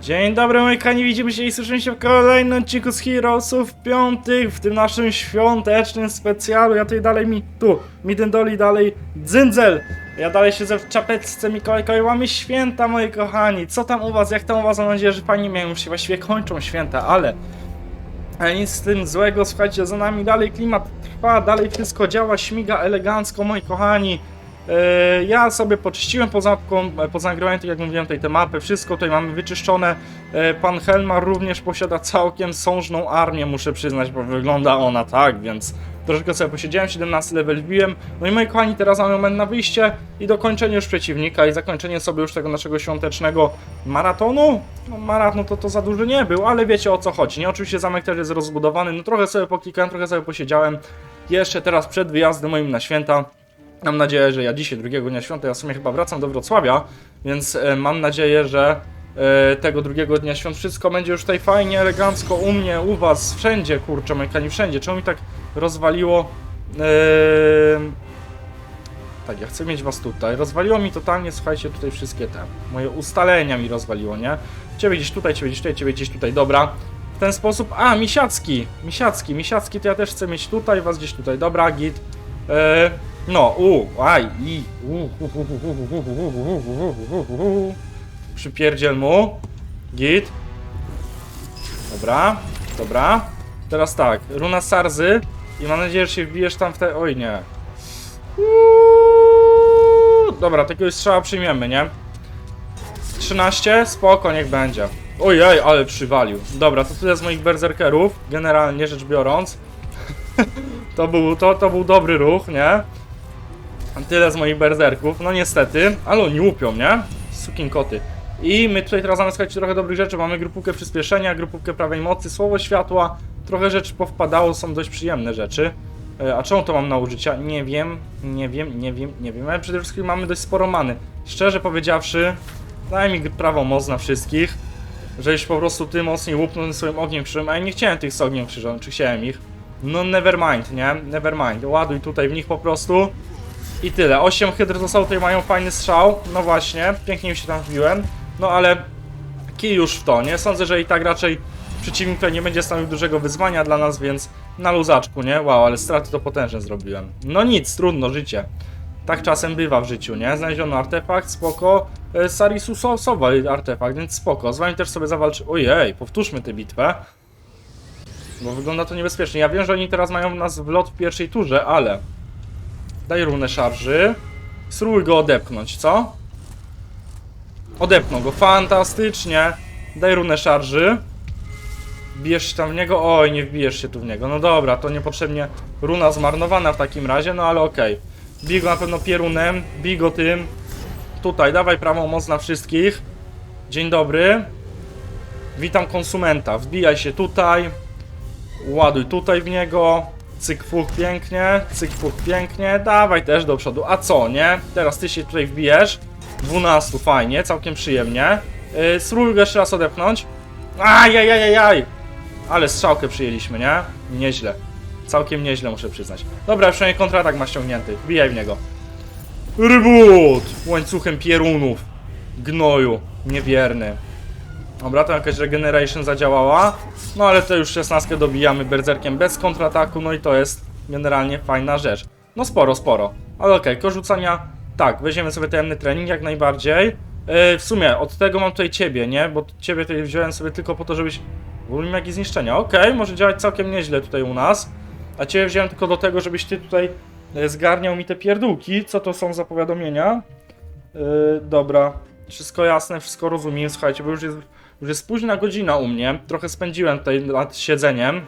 Dzień dobry moi kochani, widzimy się i słyszymy się w kolejnym odcinku z Heroesów piątych w tym naszym świątecznym specjalu. Ja tutaj dalej mi, tu, mi ten doli dalej dzyndzel. Ja dalej siedzę w czapeczce Mikołajkowej, mamy święta moi kochani. Co tam u was, jak tam u was? Mam nadzieję, że fajnie miałem, już się właściwie kończą święta, ale... Ale nic z tym złego, słuchajcie, za nami dalej klimat trwa, dalej wszystko działa, śmiga elegancko, moi kochani. E, Ja sobie poczyściłem e, poza nagrywaniem, tak jak mówiłem, tutaj te mapy, wszystko tutaj mamy wyczyszczone. E, Pan Helmar również posiada całkiem sążną armię, muszę przyznać, bo wygląda ona tak, więc troszeczkę sobie posiedziałem, 17 level wbiłem. No i moi kochani, teraz mamy moment na wyjście i dokończenie już przeciwnika i zakończenie sobie już tego naszego świątecznego maratonu. No maraton to, to za duży nie był, ale wiecie o co chodzi, nie? Oczywiście zamek też jest rozbudowany, no trochę sobie poklikałem, trochę sobie posiedziałem. Jeszcze teraz przed wyjazdem moim na święta Mam nadzieję, że ja dzisiaj, drugiego dnia świąt, ja w sumie chyba wracam do Wrocławia, więc e, mam nadzieję, że e, tego drugiego dnia świąt wszystko będzie już tutaj fajnie, elegancko u mnie, u was, wszędzie, kurczę, Mekani, wszędzie. Czemu mi tak rozwaliło? E, tak, ja chcę mieć was tutaj. Rozwaliło mi totalnie, słuchajcie, tutaj wszystkie te moje ustalenia mi rozwaliło, nie? Ciebie gdzieś tutaj, ciebie gdzieś tutaj, ciebie gdzieś tutaj, dobra. W ten sposób, a, misiacki, misiacki, misiacki to ja też chcę mieć tutaj, was gdzieś tutaj, dobra, git. No, u, aj, i, u, Przypierdziel mu. Git. Dobra, dobra. Teraz tak, runa Sarzy i mam nadzieję, że się wbijesz tam w te... Oj, nie. Dobra, takiego strzała przyjmiemy, nie? 13, spoko, niech będzie. Ojej, ale przywalił. Dobra, to tyle z moich berserkerów, generalnie rzecz biorąc. to, był, to, to był dobry ruch, nie? Tyle z moich berserków, no niestety, ale oni łupią, nie? Sukin koty. I my tutaj teraz zamiast trochę dobrych rzeczy, mamy grupówkę przyspieszenia, grupówkę prawej mocy, słowo światła, trochę rzeczy powpadało, są dość przyjemne rzeczy. E, A czemu to mam na użycia? Nie wiem, nie wiem, nie wiem, nie wiem, ale przede wszystkim mamy dość sporo many. Szczerze powiedziawszy, daj mi prawą moc na wszystkich, żebyś po prostu ty mocniej łupnął swoim ogniem krzyżem, a ja nie chciałem tych z ogniem krzyżem, czy chciałem ich? No never mind, nie? Never mind. Ładuj tutaj w nich po prostu. I tyle. 8 hydr zostało, tutaj mają fajny strzał. No właśnie, pięknie mi się tam wbiłem. No ale kij już w to, nie? Sądzę, że i tak raczej przeciwnik tutaj nie będzie stanowił dużego wyzwania dla nas, więc na luzaczku, nie? Wow, ale straty to potężne zrobiłem. No nic, trudno, życie. Tak czasem bywa w życiu, nie? Znaleziono artefakt, spoko. E, Sarisusowy artefakt, więc spoko. Z wami też sobie zawalczy... Ojej, powtórzmy tę bitwę. Bo wygląda to niebezpiecznie. Ja wiem, że oni teraz mają nas w lot w pierwszej turze, ale... Daj runę szarży. Spróbuj go odepchnąć, co? Odepnął go, fantastycznie. Daj runę szarży. Bijesz się tam w niego? Oj, nie wbijesz się tu w niego. No dobra, to niepotrzebnie runa zmarnowana w takim razie, no ale okej. Bij go na pewno pierunem, bij go tym. Tutaj, dawaj prawą moc na wszystkich. Dzień dobry. Witam konsumenta. Wbijaj się tutaj. Ładuj tutaj w niego. Cyk pięknie, cyk pięknie. Dawaj też do przodu. A co, nie? Teraz ty się tutaj wbijesz. 12, fajnie, całkiem przyjemnie. Yy, go jeszcze raz odepchnąć. Ajajajajaj! Ale strzałkę przyjęliśmy, nie? Nieźle. Całkiem nieźle, muszę przyznać. Dobra, przynajmniej kontratak ma ściągnięty. Wbijaj w niego. Rybut! Łańcuchem pierunów. Gnoju. Niewierny. Dobra, to jakaś regeneration zadziałała. No ale to już 16 dobijamy berzerkiem bez kontrataku, no i to jest generalnie fajna rzecz. No sporo, sporo. Ale okej, okay, rzucania. Tak, weźmiemy sobie tajemny trening jak najbardziej. Yy, w sumie, od tego mam tutaj ciebie, nie? Bo ciebie tutaj wziąłem sobie tylko po to, żebyś... Wolimy jakieś zniszczenia. Okej, okay, może działać całkiem nieźle tutaj u nas. A ciebie wziąłem tylko do tego, żebyś ty tutaj e, zgarniał mi te pierdółki. Co to są za powiadomienia? Yy, dobra, wszystko jasne, wszystko rozumiem. Słuchajcie, bo już jest, już jest późna godzina u mnie. Trochę spędziłem tutaj nad siedzeniem,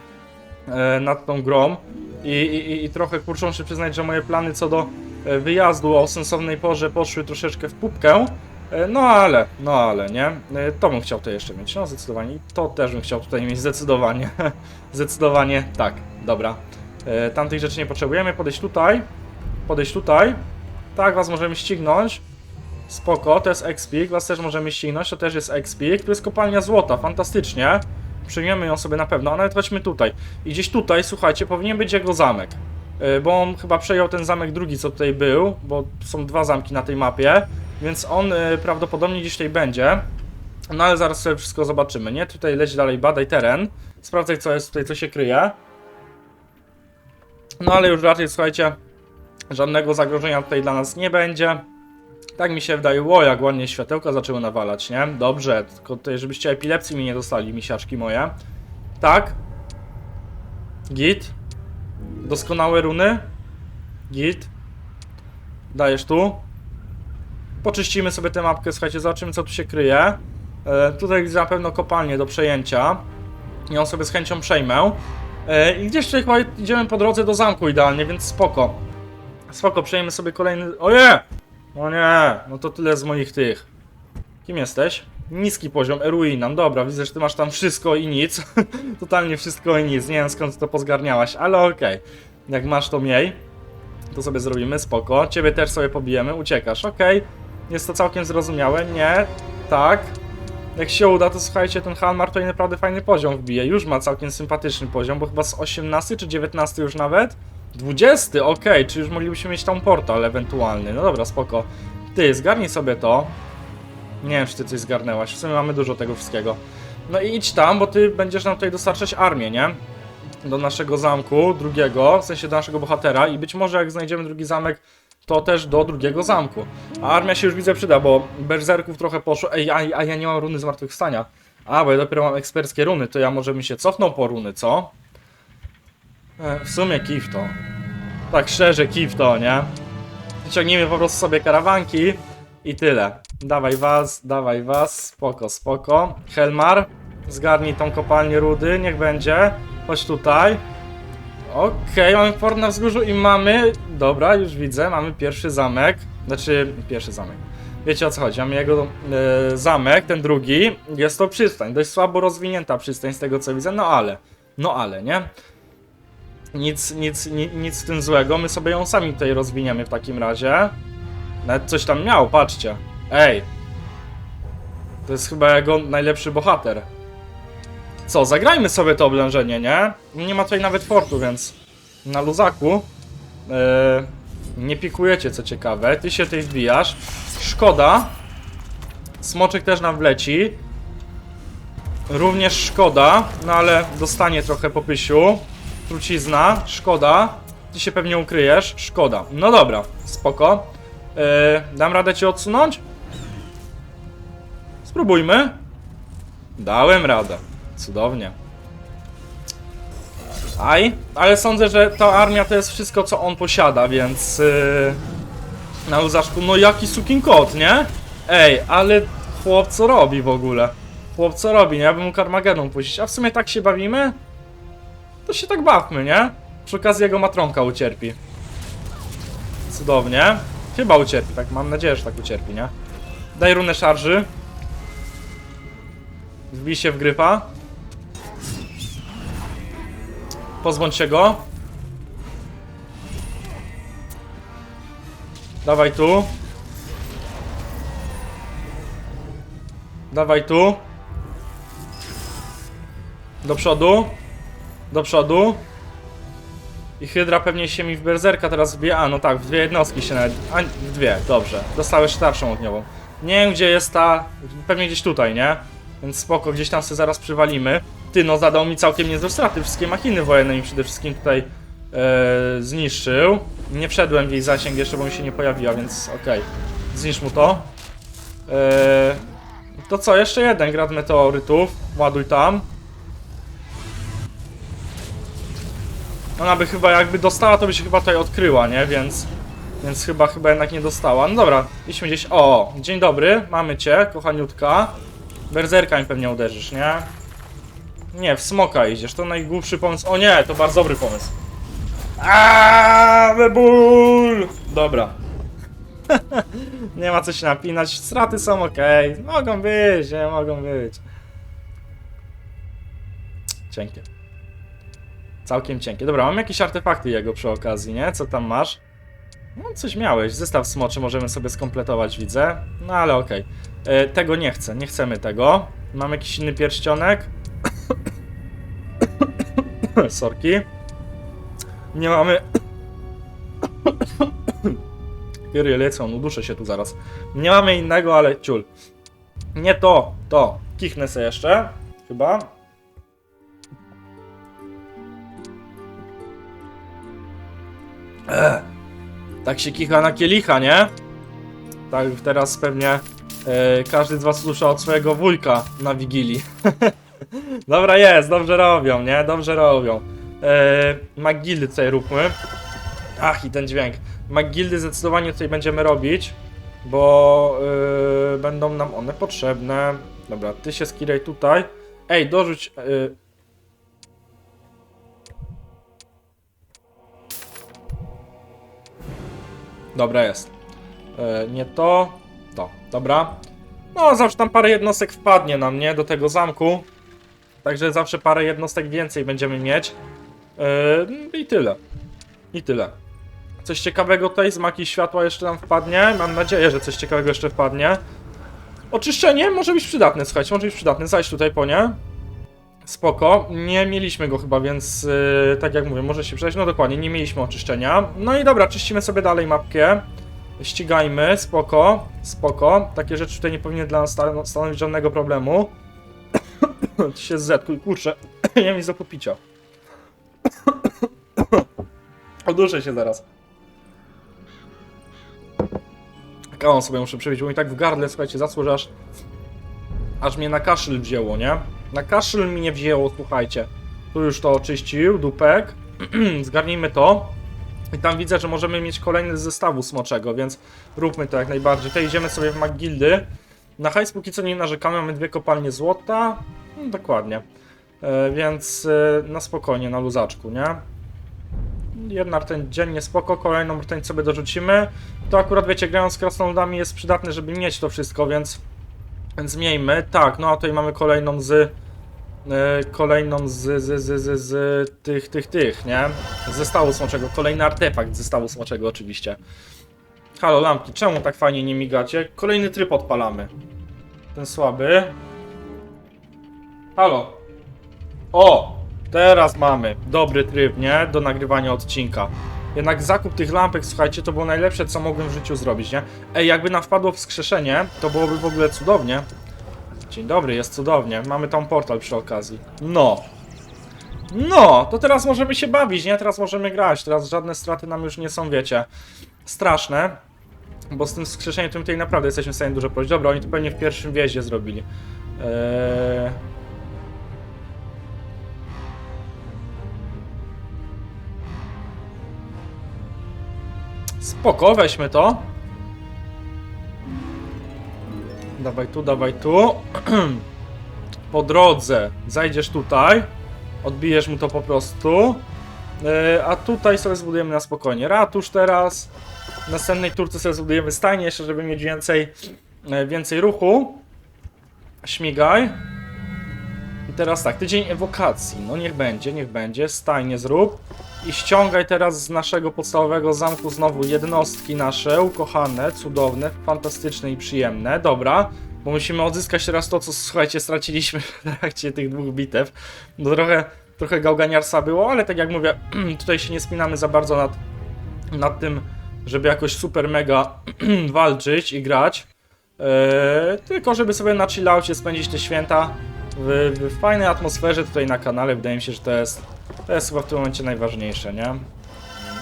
e, nad tą grą. I, i, I trochę kurczę muszę przyznać, że moje plany co do e, wyjazdu o sensownej porze poszły troszeczkę w pupkę. E, No ale, no ale, nie? To bym chciał to jeszcze mieć, no zdecydowanie. To też bym chciał tutaj mieć, zdecydowanie. zdecydowanie, tak, dobra. Tamtych rzeczy nie potrzebujemy, podejść tutaj. Podejść tutaj. Tak, was możemy ścignąć. Spoko, to jest Expik, was też możemy ścignąć, to też jest Expik. Tu jest kopalnia złota, fantastycznie. Przyjmiemy ją sobie na pewno, a nawet chodźmy tutaj. I gdzieś tutaj, słuchajcie, powinien być jego zamek. E, Bo on chyba przejął ten zamek drugi, co tutaj był, bo są dwa zamki na tej mapie. Więc on y, prawdopodobnie gdzieś tutaj będzie. No ale zaraz sobie wszystko zobaczymy, nie? Tutaj leć dalej, badaj teren. Sprawdzaj, co jest tutaj, co się kryje. No ale już raczej, słuchajcie, żadnego zagrożenia tutaj dla nas nie będzie. Tak mi się wydaje, o jak ładnie światełka zaczęły nawalać, nie? Dobrze, tylko tutaj, żebyście epilepsji mi nie dostali, misiaczki moje. Tak. Git. Doskonałe runy. Git. Dajesz tu. Poczyścimy sobie tę mapkę, słuchajcie, zobaczymy co tu się kryje. E, tutaj widzę na pewno kopalnię do przejęcia. I ją sobie z chęcią przejmę. E, I gdzieś tutaj chyba idziemy po drodze do zamku idealnie, więc spoko. Spoko, przejmiemy sobie kolejny... Oje! O nie, no to tyle z moich tych. Kim jesteś? Niski poziom, Eruinan. Dobra, widzę, że ty masz tam wszystko i nic. Totalnie wszystko i nic. Nie wiem skąd to pozgarniałaś, ale okej. Jak masz to miej, to sobie zrobimy, spoko. Ciebie też sobie pobijemy, uciekasz, okej. Jest to całkiem zrozumiałe, nie, tak. Jak się uda, to słuchajcie, ten Halmar tutaj naprawdę fajny poziom wbije. Już ma całkiem sympatyczny poziom, bo chyba z 18 czy 19 już nawet? 20, okej, czy już moglibyśmy mieć tam portal ewentualny. No dobra, spoko. Ty, zgarnij sobie to. Nie wiem, czy ty coś zgarnęłaś. W sumie mamy dużo tego wszystkiego. No i idź tam, bo ty będziesz nam tutaj dostarczać armię, nie? Do naszego zamku, drugiego, w sensie do naszego bohatera i być może jak znajdziemy drugi zamek, to też do drugiego zamku. A armia się już widzę przyda, bo berserków trochę poszło. Ej, a, a ja nie mam runy zmartwychwstania. A, bo ja dopiero mam eksperckie runy, to ja może bym się cofnął po runy, co? E, w sumie kif to. Tak szczerze, kif to, nie? Wyciągnijmy po prostu sobie karawanki i tyle. Dawaj was, dawaj was, spoko, spoko. Helmar, zgarnij tą kopalnię rudy, niech będzie. Chodź tutaj. Okej, mamy port na wzgórzu i mamy... Dobra, już widzę, mamy pierwszy zamek. Znaczy, pierwszy zamek. Wiecie o co chodzi, mamy jego e, zamek, ten drugi. Jest to przystań, dość słabo rozwinięta przystań z tego co widzę, no ale... No ale, nie? Nic, nic, nic, w tym złego, my sobie ją sami tutaj rozwiniemy w takim razie. Nawet coś tam miał, patrzcie. Ej. To jest chyba jego najlepszy bohater. Co, zagrajmy sobie to oblężenie, nie? Nie ma tutaj nawet fortu, więc na luzaku. Yy, nie pikujecie, co ciekawe. Ty się tutaj wbijasz. Szkoda. Smoczek też nam wleci. Również szkoda, no ale dostanie trochę po pysiu. Trucizna, szkoda. Ty się pewnie ukryjesz, szkoda. No dobra, spoko. Yy, dam radę cię odsunąć? Spróbujmy. Dałem radę. Cudownie. Aj, ale sądzę, że ta armia to jest wszystko, co on posiada, więc... Yy, na łzaszku, no jaki sukin kot, nie? Ej, ale chłop co robi w ogóle? Chłop co robi, nie? Ja bym mógł Armagedon puścić, a w sumie tak się bawimy? To się tak bawmy, nie? Przy okazji jego matronka ucierpi. Cudownie. Chyba ucierpi, tak mam nadzieję, że tak ucierpi, nie? Daj runę szarży. Wbij się w grypa. Pozbądź się go. Dawaj tu. Dawaj tu. Do przodu. Do przodu. I Hydra pewnie się mi w berserka teraz wbije. A, no tak, w dwie jednostki się nawet. A, w dwie, dobrze. Dostałeś starszą ogniową. Nie wiem, gdzie jest ta. Pewnie gdzieś tutaj, nie? Więc spoko, gdzieś tam sobie zaraz przywalimy. Ty, no zadał mi całkiem niezłe straty. Wszystkie machiny wojenne mi przede wszystkim tutaj e, zniszczył. Nie wszedłem w jej zasięg jeszcze, bo mi się nie pojawiła, więc okej. Zniszcz mu to. E, to co, jeszcze jeden grad meteorytów. Ładuj tam. Ona by chyba jakby dostała, to by się chyba tutaj odkryła, nie? Więc, więc chyba, chyba jednak nie dostała. No dobra, idźmy gdzieś. O, dzień dobry, mamy cię, kochaniutka. Berzerka mi pewnie uderzysz, nie? Nie, w smoka idziesz, to najgłupszy pomysł. O nie, to bardzo dobry pomysł. Aaaa, ból! Dobra. nie ma co się napinać, straty są ok. Mogą być, nie mogą być. Cienkie. Całkiem cienkie. Dobra, mam jakieś artefakty jego przy okazji, nie? Co tam masz? No, coś miałeś. Zestaw smoczy możemy sobie skompletować, widzę. No ale okej. E, Tego nie chcę, nie chcemy tego. Mam jakiś inny pierścionek. Sorki. Nie mamy... Kyrie lecą, uduszę się tu zaraz. Nie mamy innego, ale ciul. Nie to, to. Kichnę sobie jeszcze. Chyba. Tak się kicha na kielicha, nie? Tak teraz pewnie e, każdy z was słysza od swojego wujka na Wigilii. Dobra jest, dobrze robią, nie? Dobrze robią. E, Magildy tutaj róbmy. Ach, i ten dźwięk. Magildy zdecydowanie tutaj będziemy robić, bo e, będą nam one potrzebne. Dobra, ty się skieraj tutaj. Ej, dorzuć... Dobra jest. E, nie to, to. Dobra. No, zawsze tam parę jednostek wpadnie nam, nie? Do tego zamku. Także zawsze parę jednostek więcej będziemy mieć. E, I tyle. I tyle. Coś ciekawego tutaj z maki światła jeszcze nam wpadnie. Mam nadzieję, że coś ciekawego jeszcze wpadnie. Oczyszczenie może być przydatne, słuchajcie, może być przydatne. Zajdź tutaj po nie. Spoko. Nie mieliśmy go chyba, więc yy, tak jak mówię, może się przejść. No dokładnie, nie mieliśmy oczyszczenia. No i dobra, czyścimy sobie dalej mapkę. Ścigajmy, spoko, spoko. Takie rzeczy tutaj nie powinny dla nas sta- stanowić żadnego problemu. Się zetkuj, kurczę. nie mam nic do popicia. Oduszę się zaraz. Kawą sobie muszę przebić, bo mi tak w gardle, słuchajcie, zasło, aż, aż mnie na kaszel wzięło, nie? Na kaszel mi nie wzięło, słuchajcie. Tu już to oczyścił, dupek. Zgarnijmy to. I tam widzę, że możemy mieć kolejny z zestawu smoczego, więc róbmy to jak najbardziej. Tutaj idziemy sobie w McGildy. Na hajs póki co nie narzekamy, mamy dwie kopalnie złota. No, dokładnie. E, więc e, na spokojnie, na luzaczku, nie? Jedna rtęć dziennie spoko, kolejną rtęć sobie dorzucimy. To akurat wiecie, grając z krasnoludami jest przydatne, żeby mieć to wszystko, więc, więc miejmy. Tak, no a tutaj mamy kolejną z e, kolejną z, z, z, z, z tych, tych, tych, nie? Zestawu smoczego. Kolejny artefakt zestawu smoczego oczywiście. Halo, lampki, czemu tak fajnie nie migacie? Kolejny tryb odpalamy. Ten słaby. Halo. O! Teraz mamy dobry tryb, nie? Do nagrywania odcinka. Jednak zakup tych lampek, słuchajcie, to było najlepsze, co mogłem w życiu zrobić, nie? Ej, jakby nam wpadło wskrzeszenie, to byłoby w ogóle cudownie. Dzień dobry, jest cudownie. Mamy tam portal przy okazji. No. No, to teraz możemy się bawić, nie? Teraz możemy grać. Teraz żadne straty nam już nie są, wiecie, straszne. Bo z tym wskrzeszeniem tym tutaj naprawdę jesteśmy w stanie dużo powiedzieć. Dobra, oni to pewnie w pierwszym wjeździe zrobili. Eee... Spoko, weźmy to. Dawaj tu, dawaj tu. po drodze zajdziesz tutaj. Odbijesz mu to po prostu. Yy, a tutaj sobie zbudujemy na spokojnie ratusz teraz. W następnej turce sobie zbudujemy stajnię jeszcze, żeby mieć więcej, yy, więcej ruchu. Śmigaj. I teraz tak, tydzień ewokacji. No niech będzie, niech będzie. Stajnie zrób. I ściągaj teraz z naszego podstawowego zamku znowu jednostki nasze, ukochane, cudowne, fantastyczne i przyjemne. Dobra, bo musimy odzyskać teraz to, co słuchajcie, straciliśmy w trakcie tych dwóch bitew. No trochę, trochę gałganiarsa było, ale tak jak mówię, tutaj się nie spinamy za bardzo nad, nad tym, żeby jakoś super mega walczyć i grać. Eee, tylko żeby sobie na chillaucie spędzić te święta w, w fajnej atmosferze tutaj na kanale. Wydaje mi się, że to jest, to jest chyba w tym momencie najważniejsze, nie?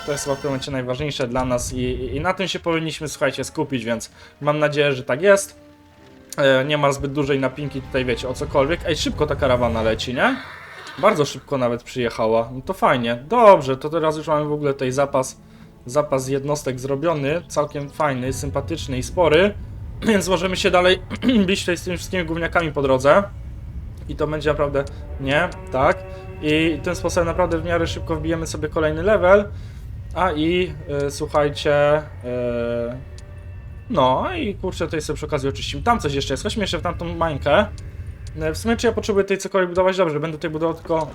To jest chyba w tym momencie najważniejsze dla nas i, i, i na tym się powinniśmy, słuchajcie, skupić, więc mam nadzieję, że tak jest. E, nie ma zbyt dużej napinki tutaj, wiecie, o cokolwiek. Ej, szybko ta karawana leci, nie? Bardzo szybko nawet przyjechała. No to fajnie. Dobrze, to teraz już mamy w ogóle tutaj zapas, zapas jednostek zrobiony. Całkiem fajny, sympatyczny i spory. Więc możemy się dalej bić tutaj z tymi wszystkimi gówniakami po drodze. I to będzie naprawdę... Nie, tak. I tym sposobem naprawdę w miarę szybko wbijemy sobie kolejny level. A i y, słuchajcie... Y, no i kurczę, tutaj sobie przy okazji oczyścimy. Tam coś jeszcze jest. Chodźmy jeszcze w tamtą mańkę. Y, W sumie czy ja potrzebuję tutaj cokolwiek budować? Dobrze, będę tutaj budował tylko,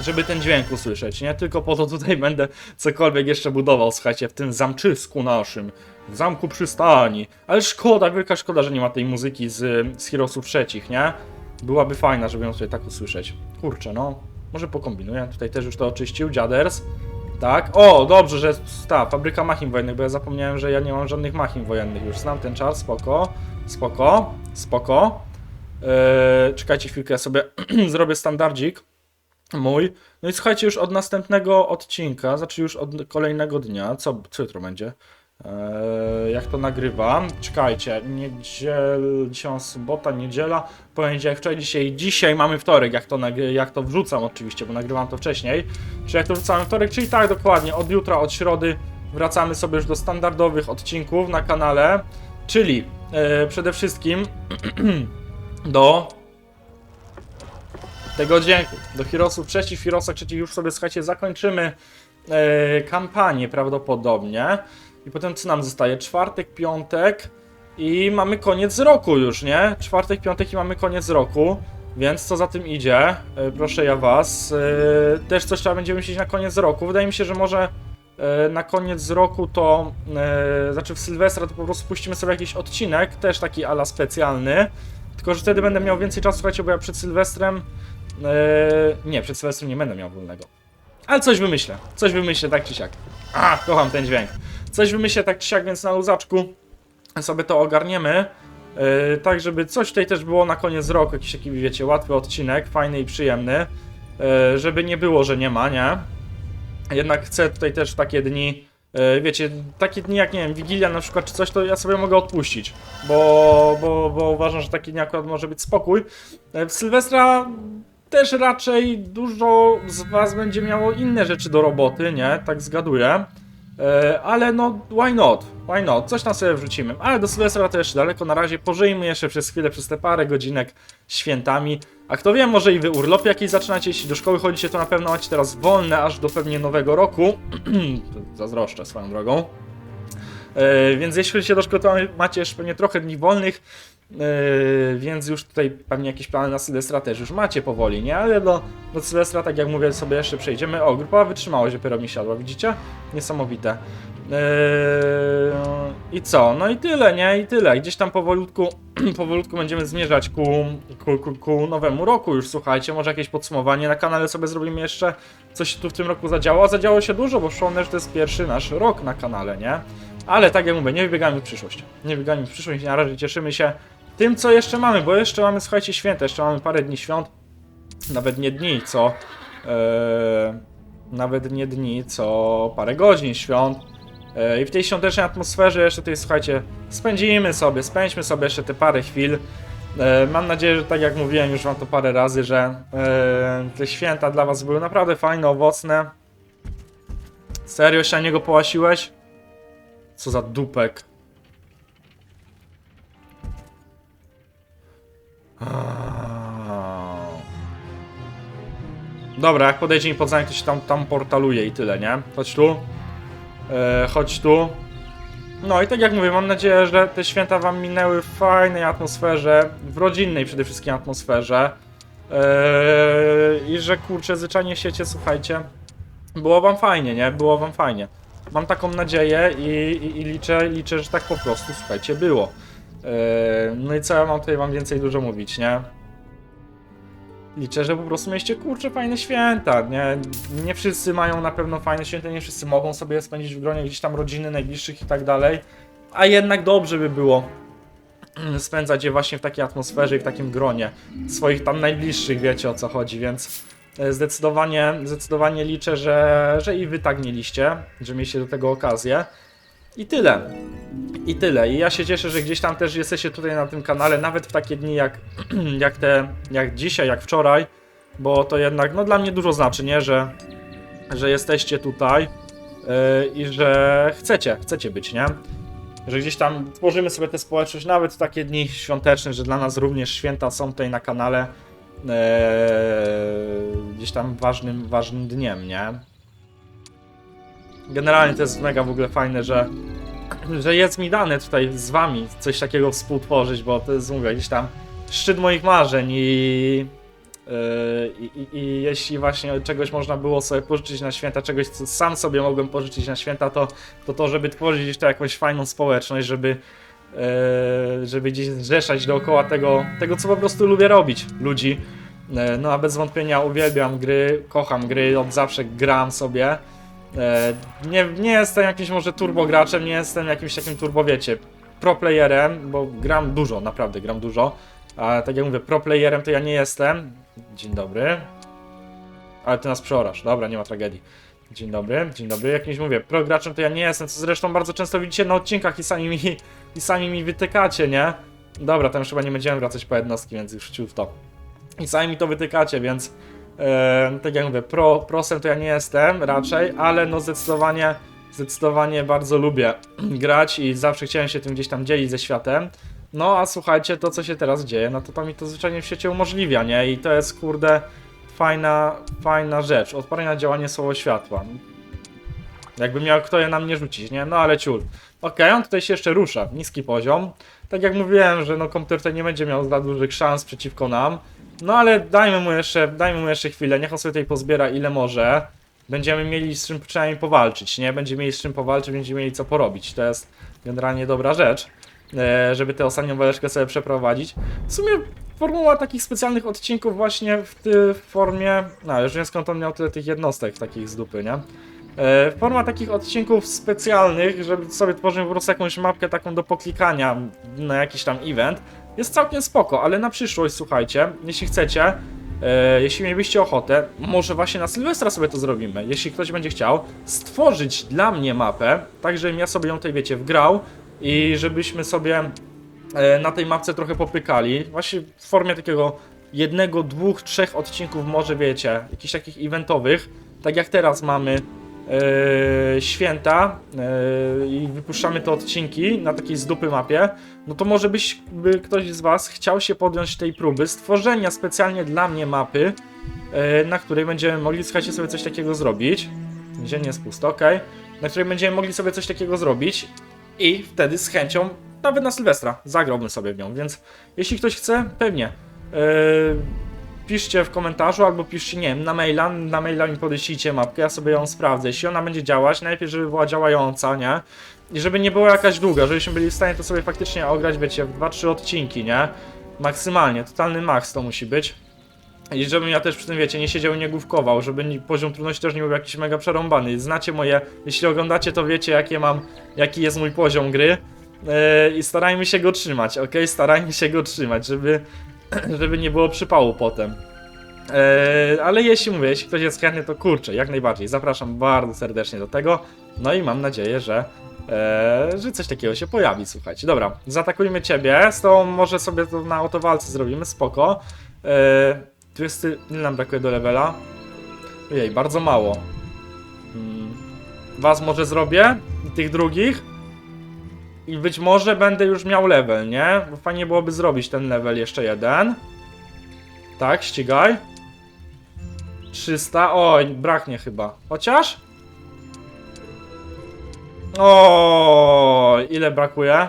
żeby ten dźwięk usłyszeć, nie? Tylko po to tutaj będę cokolwiek jeszcze budował, słuchajcie, w tym zamczysku naszym. W zamku przystani. Ale szkoda, wielka szkoda, że nie ma tej muzyki z, z Heroesów trzecich, nie? Byłaby fajna, żeby ją tutaj tak usłyszeć. Kurczę, no. Może pokombinuję. Tutaj też już to oczyścił. Dziaders. Tak. O, dobrze, że ta fabryka machin wojennych, bo ja zapomniałem, że ja nie mam żadnych machin wojennych już. Znam ten czar, spoko. Spoko. Spoko. E, czekajcie chwilkę, ja sobie zrobię standardzik mój. No i słuchajcie, już od następnego odcinka, znaczy już od kolejnego dnia, co, co jutro będzie? Eee, jak to nagrywam? Czekajcie, niedziel, dzisiaj sobota, niedziela, poniedziałek, wczoraj, dzisiaj, dzisiaj mamy wtorek, jak to, jak to wrzucam oczywiście, bo nagrywam to wcześniej. Czyli jak to wrzucamy wtorek, czyli tak dokładnie, od jutra, od środy wracamy sobie już do standardowych odcinków na kanale, czyli e, przede wszystkim do tego dźwięku, do Heroesów trzecich, Heroesach trzecich już sobie, słuchajcie, zakończymy e, kampanię prawdopodobnie. I potem co nam zostaje? Czwartek, piątek i mamy koniec roku już, nie? Czwartek, piątek i mamy koniec roku. Więc co za tym idzie? E, proszę ja was. E, też coś trzeba będzie myśleć na koniec roku. Wydaje mi się, że może e, na koniec roku to, znaczy w Sylwestra to po prostu puścimy sobie jakiś odcinek, też taki ala specjalny. Tylko, że wtedy będę miał więcej czasu, słuchajcie, bo ja przed Sylwestrem nie, przed Sylwestrem nie będę miał wolnego. Ale coś wymyślę, coś wymyślę tak czy siak. A, kocham ten dźwięk. Coś wymyślę tak czy siak, więc na luzaczku sobie to ogarniemy. Yy, tak, żeby coś tutaj też było na koniec roku, jakiś taki, wiecie, łatwy odcinek, fajny i przyjemny. Yy, żeby nie było, że nie ma, nie? Jednak chcę tutaj też w takie dni, yy, wiecie, takie dni jak, nie wiem, Wigilia na przykład czy coś, to ja sobie mogę odpuścić. Bo, bo, bo uważam, że taki dni akurat może być spokój. Yy, w Sylwestra też raczej dużo z was będzie miało inne rzeczy do roboty, nie? Tak zgaduję. E, ale no, why not? Why not? Coś tam sobie wrzucimy. Ale do Sylwestra to jeszcze daleko. Na razie pożyjmy jeszcze przez chwilę, przez te parę godzinek świętami. A kto wie, może i wy urlop jakiś zaczynacie, jeśli do szkoły chodzicie, to na pewno macie teraz wolne aż do pewnie nowego roku. Zazdroszczę swoją drogą. E, więc jeśli chodzicie do szkoły, to macie jeszcze pewnie trochę dni wolnych. Yy, więc już tutaj pewnie jakieś plany na Sylwestra też już macie powoli, nie? Ale do, do Sylwestra, tak jak mówię, sobie jeszcze przejdziemy. O, grupowa wytrzymałość dopiero mi siadła, widzicie? Niesamowite. Yy, I co? No i tyle, nie? I tyle. Gdzieś tam powolutku, powolutku będziemy zmierzać ku, ku, ku, ku nowemu roku już, słuchajcie. Może jakieś podsumowanie na kanale sobie zrobimy jeszcze, co się tu w tym roku zadziało. A zadziało się dużo, bo przypomnę, że to jest pierwszy nasz rok na kanale, nie? Ale tak jak mówię, nie wybiegajmy w przyszłość. Nie wybiegajmy w przyszłość, na razie cieszymy się tym, co jeszcze mamy, bo jeszcze mamy, słuchajcie, święta, jeszcze mamy parę dni świąt, nawet nie dni, co... e, nawet nie dni, co parę godzin świąt. E, I w tej świątecznej atmosferze jeszcze tutaj, słuchajcie, spędzimy sobie, spędźmy sobie jeszcze te parę chwil. E, mam nadzieję, że tak jak mówiłem już wam to parę razy, że te święta dla was były naprawdę fajne, owocne. Serio się na niego połasiłeś? Co za dupek. Dobra, jak podejdzie mi pod zamek, to się tam, tam portaluje i tyle, nie? Chodź tu. E, chodź tu. No i tak jak mówię, mam nadzieję, że te święta wam minęły w fajnej atmosferze, w rodzinnej przede wszystkim atmosferze. E, I że kurczę, zwyczajnie siecie, słuchajcie, było wam fajnie, nie? Było wam fajnie. Mam taką nadzieję i, i, i liczę, liczę, że tak po prostu, słuchajcie, było. Yy, No i co ja mam tutaj wam więcej dużo mówić, nie? Liczę, że po prostu mieliście kurczę fajne święta, nie? Nie wszyscy mają na pewno fajne święta, nie wszyscy mogą sobie spędzić w gronie gdzieś tam rodziny najbliższych i tak dalej. A jednak dobrze by było spędzać je właśnie w takiej atmosferze i w takim gronie swoich tam najbliższych, wiecie o co chodzi, więc e, zdecydowanie, zdecydowanie liczę, że, że i wy tak mieliście, że mieliście do tego okazję. I tyle. I tyle. I ja się cieszę, że gdzieś tam też jesteście tutaj na tym kanale, nawet w takie dni jak, jak te, jak dzisiaj, jak wczoraj, bo to jednak, no dla mnie dużo znaczy, nie, że, że jesteście tutaj yy, i że chcecie, chcecie być, nie? Że gdzieś tam tworzymy sobie tę społeczność, nawet w takie dni świąteczne, że dla nas również święta są tutaj na kanale yy, gdzieś tam ważnym, ważnym dniem, nie? Generalnie to jest mega w ogóle fajne, że, że jest mi dane tutaj z wami coś takiego współtworzyć, bo to jest, mówię, gdzieś tam szczyt moich marzeń i, yy, i, i, i jeśli właśnie czegoś można było sobie pożyczyć na święta, czegoś co sam sobie mogłem pożyczyć na święta, to to, to żeby tworzyć to jakąś fajną społeczność, żeby yy, żeby gdzieś zrzeszać dookoła tego, tego, co po prostu lubię robić, ludzi. Yy, No a bez wątpienia uwielbiam gry, kocham gry, od zawsze gram sobie. E, nie, nie jestem jakimś może turbo graczem, nie jestem jakimś takim turbo, wiecie, pro playerem, bo gram dużo, naprawdę gram dużo. A tak jak mówię, pro playerem to ja nie jestem. Dzień dobry. Ale ty nas przeorasz. Dobra, nie ma tragedii. Dzień dobry, dzień dobry. Jakimś mówię, pro graczem to ja nie jestem, co zresztą bardzo często widzicie na odcinkach i sami mi, i sami mi wytykacie, nie? Dobra, tam już chyba nie będziemy wracać po jednostki, więc już w to. I sami mi to wytykacie, więc tak jak mówię, pro, prosem to ja nie jestem raczej, ale no zdecydowanie, zdecydowanie bardzo lubię grać i zawsze chciałem się tym gdzieś tam dzielić ze światem. No a słuchajcie, to co się teraz dzieje, no to to mi to zwyczajnie w świecie umożliwia, nie? I to jest kurde fajna, fajna rzecz. Odpornie na działanie słowo światła. Jakby miał kto je na mnie rzucić, nie? No ale ciul. Okej, on tutaj się jeszcze rusza. Niski poziom. Tak jak mówiłem, że no komputer tutaj nie będzie miał za dużych szans przeciwko nam. No ale dajmy mu jeszcze, dajmy mu jeszcze chwilę, niech on sobie tutaj pozbiera ile może. Będziemy mieli z czym przynajmniej powalczyć, nie? Będziemy mieli z czym powalczyć, będziemy mieli co porobić. To jest generalnie dobra rzecz, e, żeby tę ostatnią waleczkę sobie przeprowadzić. W sumie formuła takich specjalnych odcinków właśnie w, formie... No, już wiem skąd on miał tyle tych jednostek takich z dupy, nie? E, Forma takich odcinków specjalnych, żeby sobie tworzyć po prostu jakąś mapkę taką do poklikania na jakiś tam event, jest całkiem spoko, ale na przyszłość, słuchajcie, jeśli chcecie, e, jeśli mielibyście ochotę, może właśnie na Sylwestra sobie to zrobimy, jeśli ktoś będzie chciał, stworzyć dla mnie mapę, tak żebym ja sobie ją tutaj, wiecie, wgrał i żebyśmy sobie e, na tej mapce trochę popykali, właśnie w formie takiego jednego, dwóch, trzech odcinków może, wiecie, jakichś takich eventowych, tak jak teraz mamy e, święta e, i wypuszczamy te odcinki na takiej z mapie, no to może byś, by ktoś z was chciał się podjąć tej próby stworzenia specjalnie dla mnie mapy, e, na której będziemy mogli, słuchajcie, sobie coś takiego zrobić. Ziemnie jest pusto, ok. Na której będziemy mogli sobie coś takiego zrobić i wtedy z chęcią, nawet na Sylwestra, zagrałbym sobie w nią, więc jeśli ktoś chce, pewnie. e, piszcie w komentarzu albo piszcie, nie wiem, na maila, na maila mi podeślijcie mapkę, ja sobie ją sprawdzę. Jeśli ona będzie działać, najlepiej, żeby była działająca, nie? I żeby nie była jakaś długa, żebyśmy byli w stanie to sobie faktycznie ograć, wiecie, w 2-3 odcinki, nie? Maksymalnie, totalny maks to musi być. I żebym ja też przy tym, wiecie, nie siedział i nie główkował, żeby poziom trudności też nie był jakiś mega przerąbany. Znacie moje, jeśli oglądacie, to wiecie, jakie mam, jaki jest mój poziom gry. Yy, I starajmy się go trzymać, ok? Starajmy się go trzymać, żeby, żeby nie było przypału potem. Eee, ale jeśli mówię, jeśli ktoś jest chętny, to kurczę, jak najbardziej. Zapraszam bardzo serdecznie do tego. No i mam nadzieję, że, eee, że coś takiego się pojawi, słuchajcie. Dobra, zaatakujmy ciebie. Z tą może sobie to na autowalce zrobimy, spoko. Eee, tu jest, ile nam brakuje do levela? Ojej, bardzo mało. Hmm. Was może zrobię i tych drugich. I być może będę już miał level, nie? Bo fajnie byłoby zrobić ten level jeszcze jeden. Tak, ścigaj. 300. Oj, braknie chyba. Chociaż? O, ile brakuje?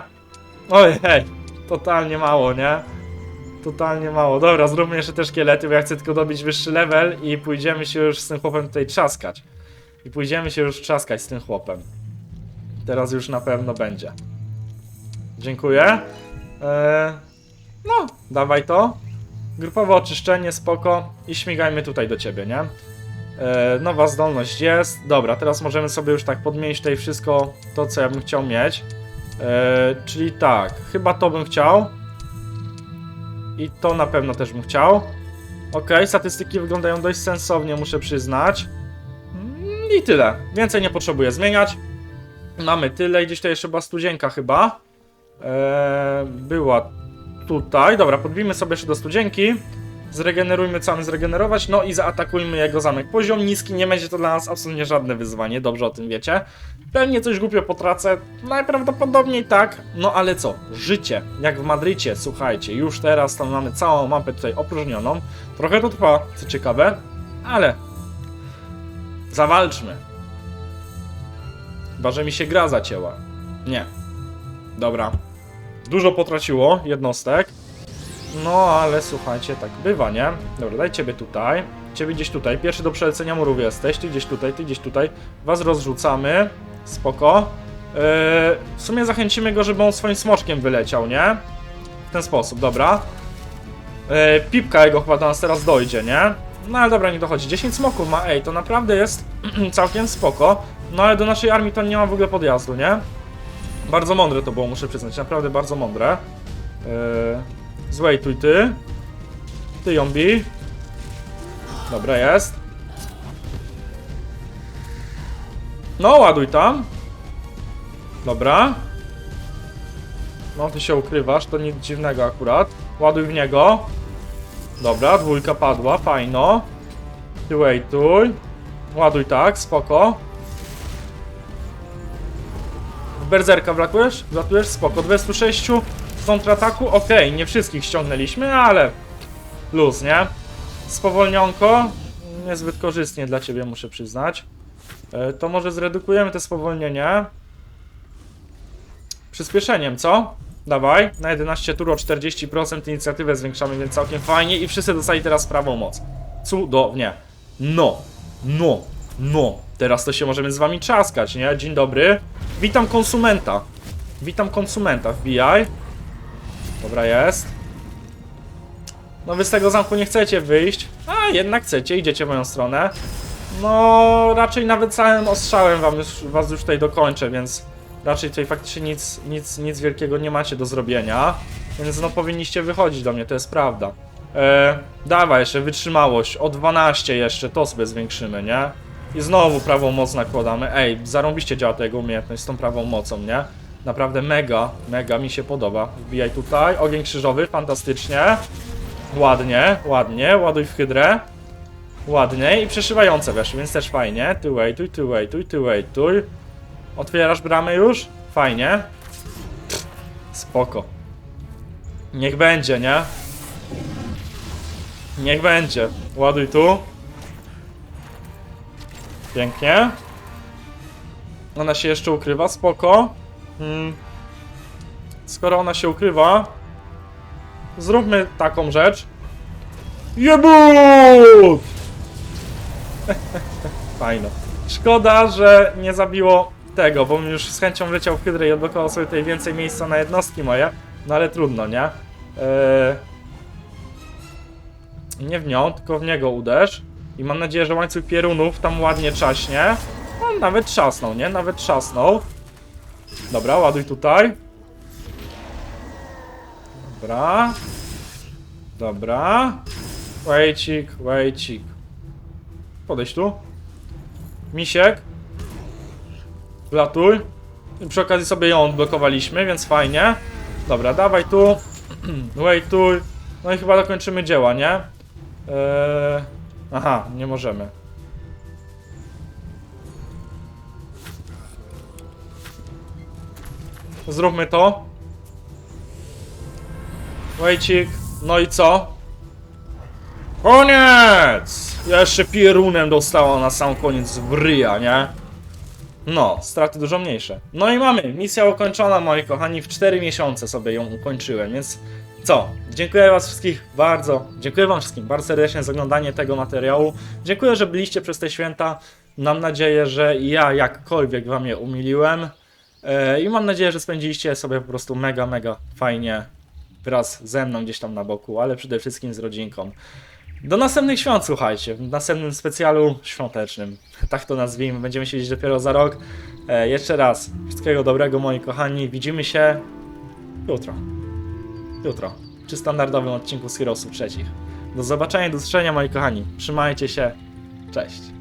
Oj, hej, totalnie mało, nie? Totalnie mało. Dobra, zróbmy jeszcze te szkielety, bo ja chcę tylko dobić wyższy level i pójdziemy się już z tym chłopem tutaj trzaskać. I pójdziemy się już trzaskać z tym chłopem. Teraz już na pewno będzie. Dziękuję. Eee, no, dawaj to. Grupowe oczyszczenie, spoko. I śmigajmy tutaj do ciebie, nie? E, nowa zdolność jest. Dobra, teraz możemy sobie już tak podmienić tutaj wszystko to, co ja bym chciał mieć. E, czyli tak, chyba to bym chciał. I to na pewno też bym chciał. Ok, statystyki wyglądają dość sensownie, muszę przyznać. Mm, I tyle. Więcej nie potrzebuję zmieniać. Mamy tyle. Gdzieś to jeszcze była studzienka chyba. E, była tutaj. Dobra, podbijmy sobie jeszcze do studzienki. Zregenerujmy, co mamy zregenerować. No i zaatakujmy jego zamek. Poziom niski, nie będzie to dla nas absolutnie żadne wyzwanie, dobrze o tym wiecie. Pewnie coś głupio potracę, najprawdopodobniej tak. No ale co? Życie, jak w Madrycie, słuchajcie, już teraz tam mamy całą mapę tutaj opróżnioną. Trochę to trwa, co ciekawe, ale zawalczmy. Chyba, że mi się gra zacięła. Nie. Dobra, Dużo potraciło jednostek. No, ale słuchajcie, tak bywa, nie? Dobra, daj ciebie tutaj. Ciebie gdzieś tutaj. Pierwszy do przelecenia murów jesteś. Ty gdzieś tutaj, ty gdzieś tutaj. Was rozrzucamy. Spoko. Yy, w sumie zachęcimy go, żeby on swoim smoczkiem wyleciał, nie? W ten sposób, dobra. Yy, pipka jego chyba do nas teraz dojdzie, nie? No ale dobra, nie dochodzi. 10 smoków ma, ej, to naprawdę jest całkiem spoko. No ale do naszej armii to nie ma w ogóle podjazdu, nie? Bardzo mądre to było, muszę przyznać, naprawdę bardzo mądre. Yy, Zwejtuj ty. Ty ją bij. Dobra, jest. No, ładuj tam. Dobra. No, ty się ukrywasz, to nic dziwnego akurat. Ładuj w niego. Dobra, dwójka padła, fajno. Ty wejtuj. Ładuj tak, spoko. W Berzerka wlatujesz? Wlatujesz? Spoko. 26 w kontrataku? Okej, nie wszystkich ściągnęliśmy, ale luz, nie? Spowolnionko. Niezbyt korzystnie dla ciebie, muszę przyznać. E, To może zredukujemy to spowolnienie. Przyspieszeniem, co? Dawaj, na 11 tur o 40% inicjatywę zwiększamy, więc całkiem fajnie i wszyscy dostali teraz prawą moc. Cudownie. No, no, no. Teraz to się możemy z wami trzaskać, nie? Dzień dobry. Witam konsumenta. Witam konsumenta, wbijaj. Dobra, jest. No wy z tego zamku nie chcecie wyjść, a jednak chcecie, idziecie w moją stronę. No, raczej nawet całym ostrzałem wam już, was już tutaj dokończę, więc raczej tutaj faktycznie nic, nic, nic wielkiego nie macie do zrobienia. Więc no powinniście wychodzić do mnie, to jest prawda. E, dawaj jeszcze, wytrzymałość, o 12 jeszcze, to sobie zwiększymy, nie? I znowu prawą moc nakładamy. Ej, zarąbiście działa ta jego umiejętność z tą prawą mocą, nie? Naprawdę mega, mega mi się podoba. Wbijaj tutaj, ogień krzyżowy, fantastycznie. Ładnie, ładnie, ładuj w hydrę. Ładnie i przeszywające weszły, więc też fajnie. Ty wejtuj, ty wejtuj, ty wejtuj. Otwierasz bramę już? Fajnie. Spoko. Niech będzie, nie? Niech będzie. Ładuj tu. Pięknie. Ona się jeszcze ukrywa, spoko. Hmm. Skoro ona się ukrywa, zróbmy taką rzecz. Jebut! Fajno. Szkoda, że nie zabiło tego, bo już z chęcią leciał w hydrę i odblokował sobie tutaj więcej miejsca na jednostki moje. No ale trudno, nie? Eee... Nie w nią, tylko w niego uderz. I mam nadzieję, że łańcuch pierunów tam ładnie czaśnie. On nawet trzasnął, nie? Nawet trzasnął. Dobra, ładuj tutaj. Dobra. Dobra. Wejcik, wejcik. Podejdź tu. Misiek. Wlatuj. I przy okazji sobie ją odblokowaliśmy, więc fajnie. Dobra, dawaj tu. Wejtuj. No i chyba dokończymy dzieła, nie? Eee... Aha, nie możemy. Zróbmy to. Wejcik. No i co? Koniec! Jeszcze pierunem dostała na sam koniec w ryja, nie? No, straty dużo mniejsze. No i mamy, misja ukończona, moi kochani, w 4 miesiące sobie ją ukończyłem, więc co? Dziękuję was wszystkich bardzo, dziękuję wam wszystkim bardzo serdecznie za oglądanie tego materiału. Dziękuję, że byliście przez te święta. Mam nadzieję, że ja jakkolwiek wam je umiliłem. E, I mam nadzieję, że spędziliście sobie po prostu mega, mega fajnie wraz ze mną gdzieś tam na boku, ale przede wszystkim z rodzinką. Do następnych świąt, słuchajcie, w następnym specjalu świątecznym. Tak to nazwijmy, będziemy się widzieć dopiero za rok. E, jeszcze raz, wszystkiego dobrego moi kochani, widzimy się jutro. Jutro, przy standardowym odcinku z Heroesów trzecich. Do zobaczenia, do usłyszenia moi kochani. Trzymajcie się, cześć.